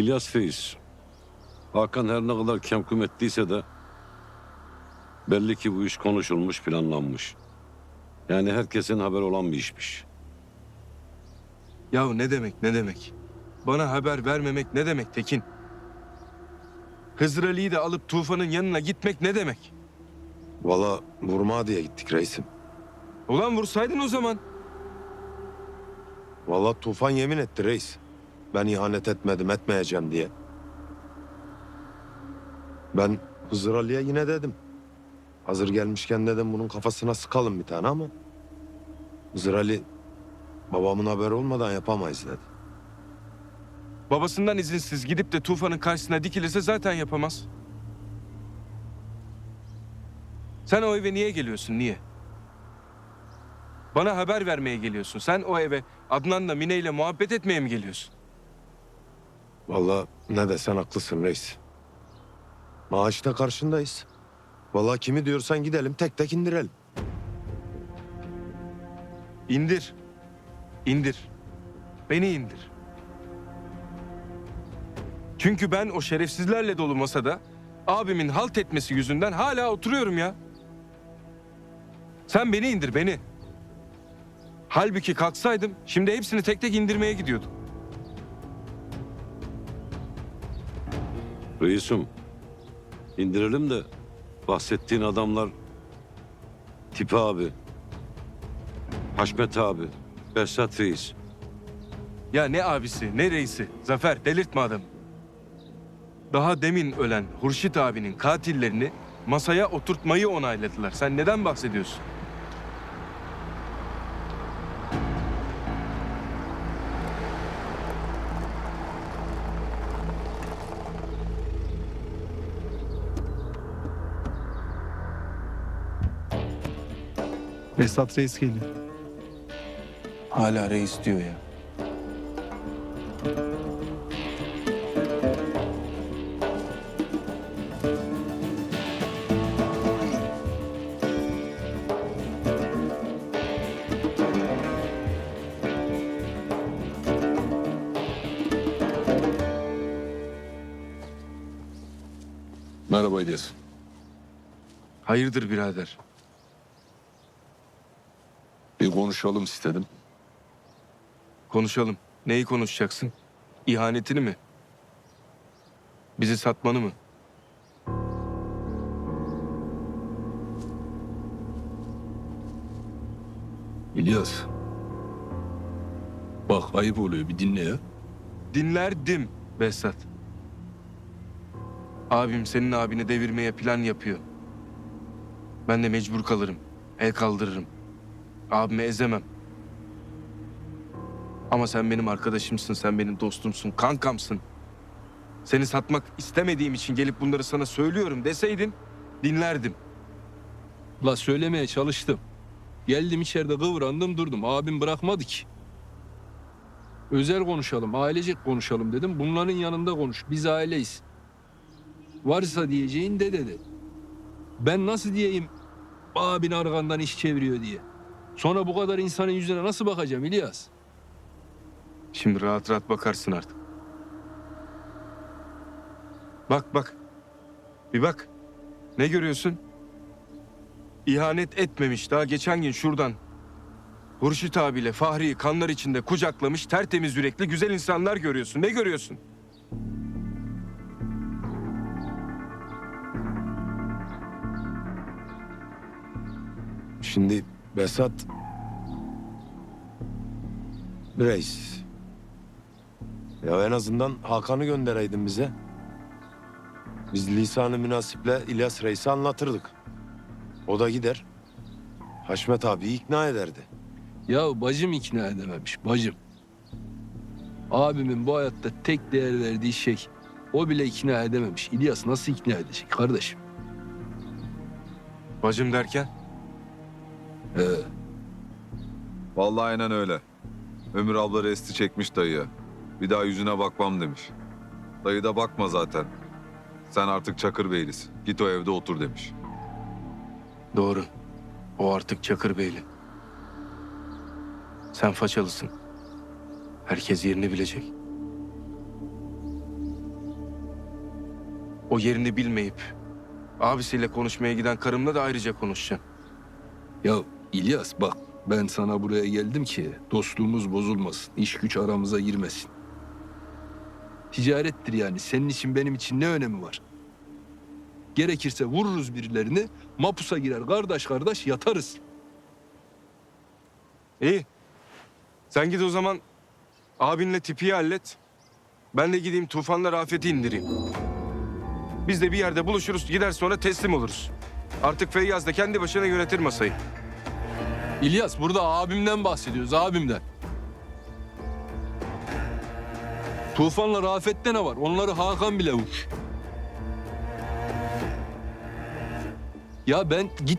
İlyas Feiz. Hakan her ne kadar kemküm ettiyse de belli ki bu iş konuşulmuş, planlanmış. Yani herkesin haber olan bir işmiş. Yahu ne demek ne demek? Bana haber vermemek ne demek Tekin? Hızır Ali'yi de alıp Tufan'ın yanına gitmek ne demek? Valla vurma diye gittik reisim. Ulan vursaydın o zaman. Valla Tufan yemin etti reis. Ben ihanet etmedim etmeyeceğim diye. Ben Hızır Ali'ye yine dedim. Hazır gelmişken dedim bunun kafasına sıkalım bir tane ama... Hızır Ali babamın haberi olmadan yapamayız dedi. Babasından izinsiz gidip de Tufan'ın karşısına dikilirse zaten yapamaz. Sen o eve niye geliyorsun niye? Bana haber vermeye geliyorsun. Sen o eve Adnan'la Mine ile muhabbet etmeye mi geliyorsun? Valla ne desen haklısın reis. Maaşta karşındayız. Valla kimi diyorsan gidelim tek tek indirelim. İndir. İndir. Beni indir. Çünkü ben o şerefsizlerle dolu masada abimin halt etmesi yüzünden hala oturuyorum ya. Sen beni indir beni. Halbuki kalksaydım şimdi hepsini tek tek indirmeye gidiyordum. Reisum, indirelim de bahsettiğin adamlar Tipi abi, Haşmet abi, Behzat Reis. Ya ne abisi ne reisi Zafer delirtme adamı. Daha demin ölen Hurşit abinin katillerini masaya oturtmayı onayladılar. Sen neden bahsediyorsun? Esat Reis geliyor. Hala reis diyor ya. Merhaba İlyas. Hayırdır birader? Bir konuşalım istedim. Konuşalım. Neyi konuşacaksın? İhanetini mi? Bizi satmanı mı? İlyas. Bak ayıp oluyor bir dinle ya. Dinlerdim Behzat. Abim senin abini devirmeye plan yapıyor. Ben de mecbur kalırım. El kaldırırım. Abimi ezemem. Ama sen benim arkadaşımsın, sen benim dostumsun, kankamsın. Seni satmak istemediğim için gelip bunları sana söylüyorum deseydin dinlerdim. La söylemeye çalıştım. Geldim içeride kıvrandım durdum. Abim bırakmadı ki. Özel konuşalım, ailecek konuşalım dedim. Bunların yanında konuş. Biz aileyiz. Varsa diyeceğin de dedi. Ben nasıl diyeyim abin arkandan iş çeviriyor diye. Sonra bu kadar insanın yüzüne nasıl bakacağım İlyas? Şimdi rahat rahat bakarsın artık. Bak bak. Bir bak. Ne görüyorsun? İhanet etmemiş daha geçen gün şuradan. Hurşit abiyle Fahri'yi kanlar içinde kucaklamış tertemiz yürekli güzel insanlar görüyorsun. Ne görüyorsun? Şimdi Besat... Reis. Ya en azından Hakan'ı göndereydin bize. Biz lisanı münasiple İlyas Reis'i anlatırdık. O da gider. Haşmet abiyi ikna ederdi. Ya bacım ikna edememiş bacım. Abimin bu hayatta tek değer verdiği şey o bile ikna edememiş. İlyas nasıl ikna edecek kardeşim? Bacım derken? Ee, Vallahi aynen öyle. Ömür abla resti çekmiş dayıya. Bir daha yüzüne bakmam demiş. Dayı da bakma zaten. Sen artık Çakır Beylisin. Git o evde otur demiş. Doğru. O artık Çakır Beyli. Sen façalısın. Herkes yerini bilecek. O yerini bilmeyip abisiyle konuşmaya giden karımla da ayrıca konuşacağım. Ya İlyas bak ben sana buraya geldim ki dostluğumuz bozulmasın. iş güç aramıza girmesin. Ticarettir yani. Senin için benim için ne önemi var? Gerekirse vururuz birilerini, mapusa girer kardeş kardeş yatarız. İyi. Sen git o zaman abinle tipiyi hallet. Ben de gideyim Tufan'la Rafet'i indireyim. Biz de bir yerde buluşuruz gider sonra teslim oluruz. Artık Feyyaz da kendi başına yönetir masayı. İlyas burada abimden bahsediyoruz abimden. Tufan'la Rafet'te ne var? Onları Hakan bile vurur. Ya ben git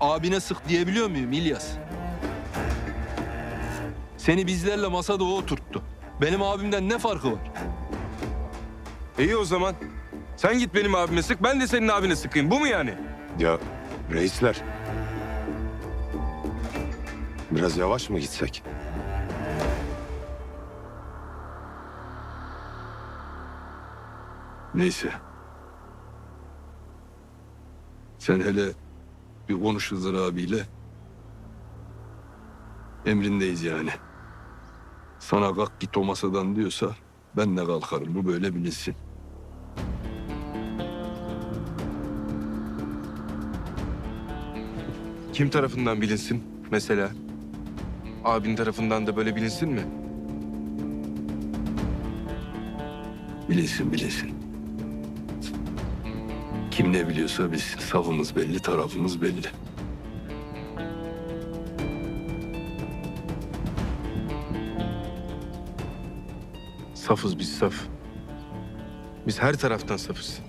abine sık diyebiliyor muyum İlyas? Seni bizlerle masada o oturttu. Benim abimden ne farkı var? İyi o zaman. Sen git benim abime sık ben de senin abine sıkayım. Bu mu yani? Ya reisler. Biraz yavaş mı gitsek? Neyse. Sen hele bir konuş Hızır abiyle. Emrindeyiz yani. Sana kalk git o masadan diyorsa ben de kalkarım. Bu böyle bilinsin. Kim tarafından bilinsin mesela? Abin tarafından da böyle bilinsin mi? Bilinsin bilinsin. Kim ne biliyorsa bilsin. Safımız belli, tarafımız belli. Safız biz saf. Biz her taraftan safız.